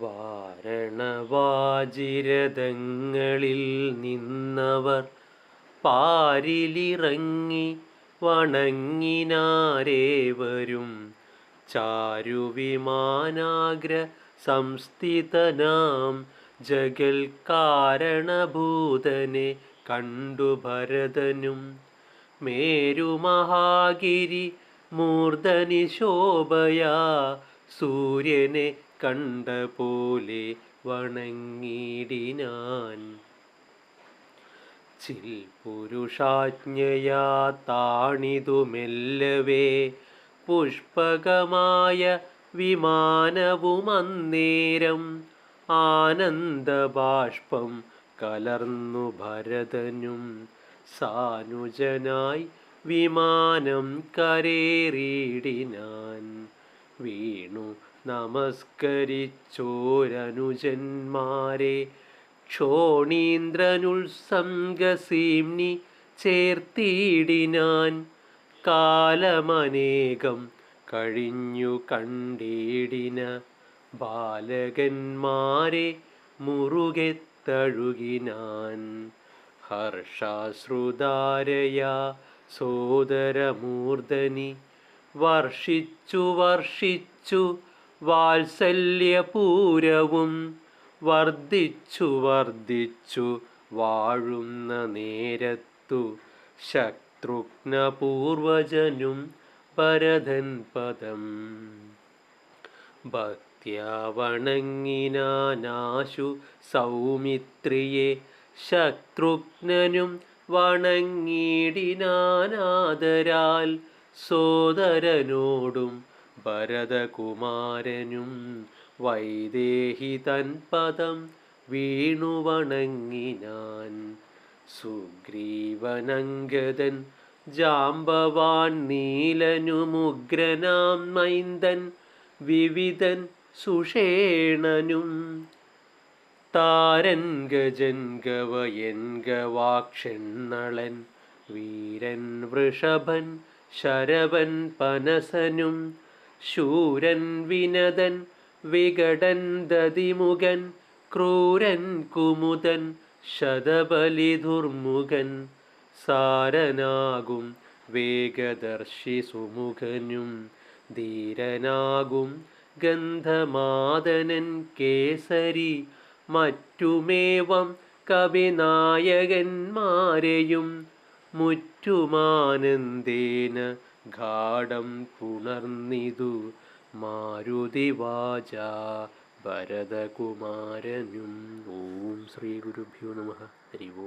വാരണവാജിരഥങ്ങളിൽ നിന്നവർ പാരിലിറങ്ങി വണങ്ങിനാരേവരും ചാരുവിമാനാഗ്ര സംസ്ഥിതനാം ജഗൽ കാരണഭൂതനെ കണ്ടു ഭരതനും മേരുമഹാഗിരി മൂർധനി ശോഭയാ സൂര്യനെ കണ്ട പോലെ വണങ്ങിടിനാൻ ചിൽ പുരുഷാജ്ഞയാ താണിതുമെല്ലവേ പുഷ്പകമായ വിമാനവുമന്നേരം ആനന്ദബാഷ്പം കലർന്നു ഭരതനും സാനുജനായി വിമാനം കരേറിയിടിനാൻ വീണു. നമസ്കരിച്ചോരനുജന്മാരെ. ക്ഷോണീന്ദ്രനുത്സംഗസീംനി ചേർത്തിയിടിനാൻ കാലമനേകം കഴിഞ്ഞു കണ്ടിടിന ബാലകന്മാരെ മുറുകെ തഴുകിനാൻ. ഹർഷാശ്രുതാരയാ സോദരമൂർധനി വർഷിച്ചു വർഷിച്ചു വാത്സല്യപൂരവും വർദ്ധിച്ചു വർദ്ധിച്ചു വാഴുന്ന നേരത്തു ശത്രുഘ്നപൂർവജനും ഭരതൻ പദം. ഭക്തിയാവണങ്ങിനാശു സൗമിത്രിയെ ശത്രുഘ്നനും വണങ്ങിടിനാനാദരാൽ സോദരനോടും ഭരതകുമാരനും വൈദേഹി തൻ പദം വീണു വണങ്ങിനാൻ. സുഗ്രീവനങ്കദൻ ജാമ്പവാൻ നീലനുമുഗ്രനാം മൈന്ദൻ വിവിധൻ സുഷേണനും. താരൻ ഗജൻ ഗവയൻ വീരൻ വൃഷഭൻ ശരവൻ പനസനും ശൂരൻ വിനതൻ വികടൻ ദതിമുഖൻ ക്രൂരൻ കുമുദൻ ശതബലിദുർമുഖൻ സാരനാകും വേഗദർശി സുമുഖനും ധീരനാകും ഗന്ധമാദനൻ കേസരി മറ്റുമേവം കവിനായകന്മാരെയും മുറ്റുമാനന്ദേന ഗാഠം പുണർന്നിതു. മാരുതിവാച ഭരതകുമാരനും. ഓം ശ്രീ ഗുരുഭ്യോ നമ. ഹരി ഓം.